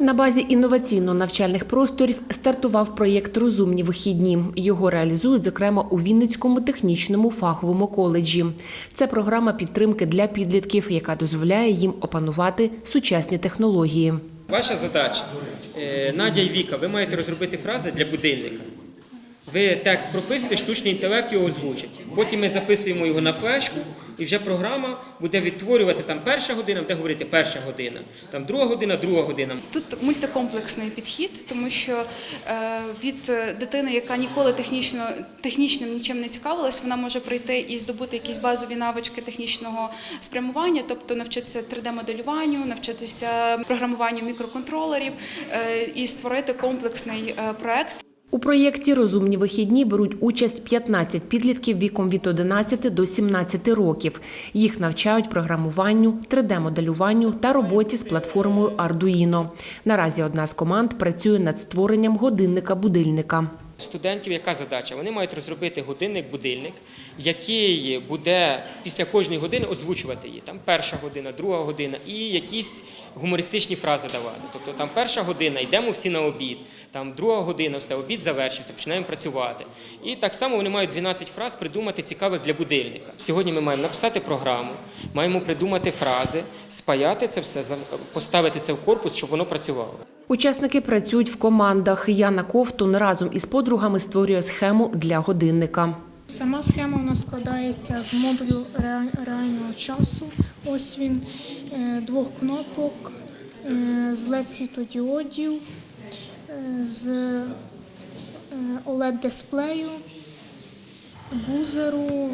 На базі інноваційно-навчальних просторів стартував проєкт Розумні вихідні. Його реалізують, зокрема, у Вінницькому технічному фаховому коледжі. Це програма підтримки для підлітків, яка дозволяє їм опанувати сучасні технології. Ваша задача, е, Надя і Віка, ви маєте розробити фрази для будильника. Ви текст прописуєте, штучний інтелект його озвучить. Потім ми записуємо його на флешку, і вже програма буде відтворювати там перша година, буде говорити перша година, там друга година, друга година. Тут мультикомплексний підхід, тому що е, від дитини, яка ніколи технічно технічним нічим не цікавилась, вона може прийти і здобути якісь базові навички технічного спрямування, тобто навчитися 3D-моделюванню, навчитися програмуванню мікроконтролерів е, і створити комплексний е, проект. У проєкті Розумні вихідні беруть участь 15 підлітків віком від 11 до 17 років. Їх навчають програмуванню, 3D-моделюванню та роботі з платформою Arduino. Наразі одна з команд працює над створенням годинника-будильника. Студентів яка задача? Вони мають розробити годинник-будильник, який буде після кожної години озвучувати її. Там перша година, друга година, і якісь гумористичні фрази давати. Тобто там перша година, йдемо всі на обід, там друга година, все, обід завершився, починаємо працювати. І так само вони мають 12 фраз придумати цікавих для будильника. Сьогодні ми маємо написати програму, маємо придумати фрази, спаяти це все, поставити це в корпус, щоб воно працювало. Учасники працюють в командах. Яна Ковтун разом із подругами створює схему для годинника. Сама схема у нас складається з модулю реального часу. Ось він, е, двох кнопок, е, з LED світодіодів, е, з OLED дисплею, бузеру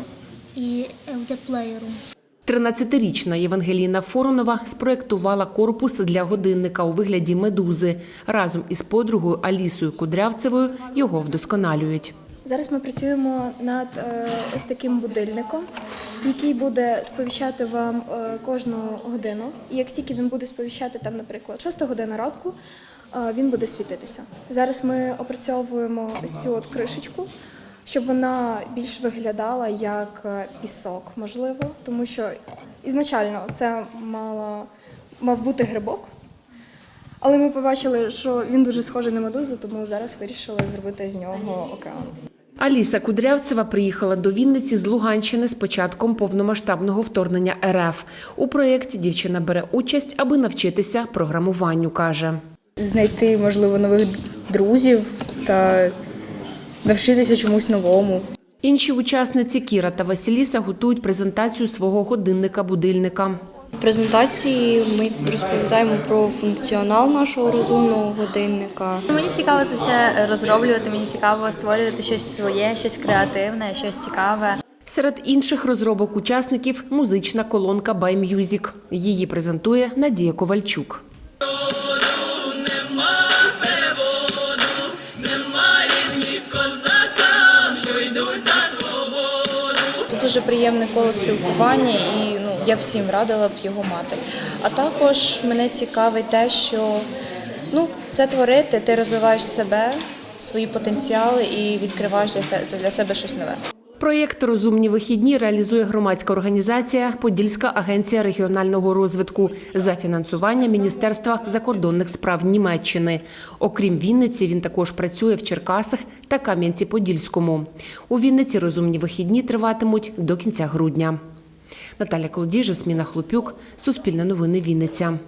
і LD-плеєру. 13-річна Євангеліна Форонова спроєктувала корпус для годинника у вигляді медузи. Разом із подругою Алісою Кудрявцевою його вдосконалюють. Зараз ми працюємо над е, ось таким будильником, який буде сповіщати вам е, кожну годину. І як тільки він буде сповіщати, там, наприклад, 6 година ранку, е, він буде світитися. Зараз ми опрацьовуємо ось цю от кришечку, щоб вона більш виглядала як е, пісок, можливо, тому що ізначально це мало, мав бути грибок. Але ми побачили, що він дуже схожий на медузу, тому зараз вирішили зробити з нього океан. Аліса Кудрявцева приїхала до Вінниці з Луганщини з початком повномасштабного вторгнення РФ. У проєкті дівчина бере участь, аби навчитися програмуванню, каже. знайти, можливо, нових друзів та навчитися чомусь новому. Інші учасниці Кіра та Василіса готують презентацію свого годинника-будильника. В презентації ми розповідаємо про функціонал нашого розумного годинника. Мені цікаво це все розроблювати. Мені цікаво створювати щось своє, щось креативне, щось цікаве. Серед інших розробок учасників музична колонка Music. Її презентує Надія Ковальчук. Тут дуже приємне коло спілкування, і ну я всім радила б його мати. А також мене цікавить те, що ну це творити, ти розвиваєш себе, свої потенціали і відкриваєш для, для себе щось нове. Проєкт Розумні вихідні реалізує громадська організація Подільська агенція регіонального розвитку за фінансування Міністерства закордонних справ Німеччини. Окрім Вінниці, він також працює в Черкасах та Кам'янці-Подільському. У Вінниці розумні вихідні триватимуть до кінця грудня. Наталя Колодій, Жасміна Хлопюк, Суспільне новини Вінниця.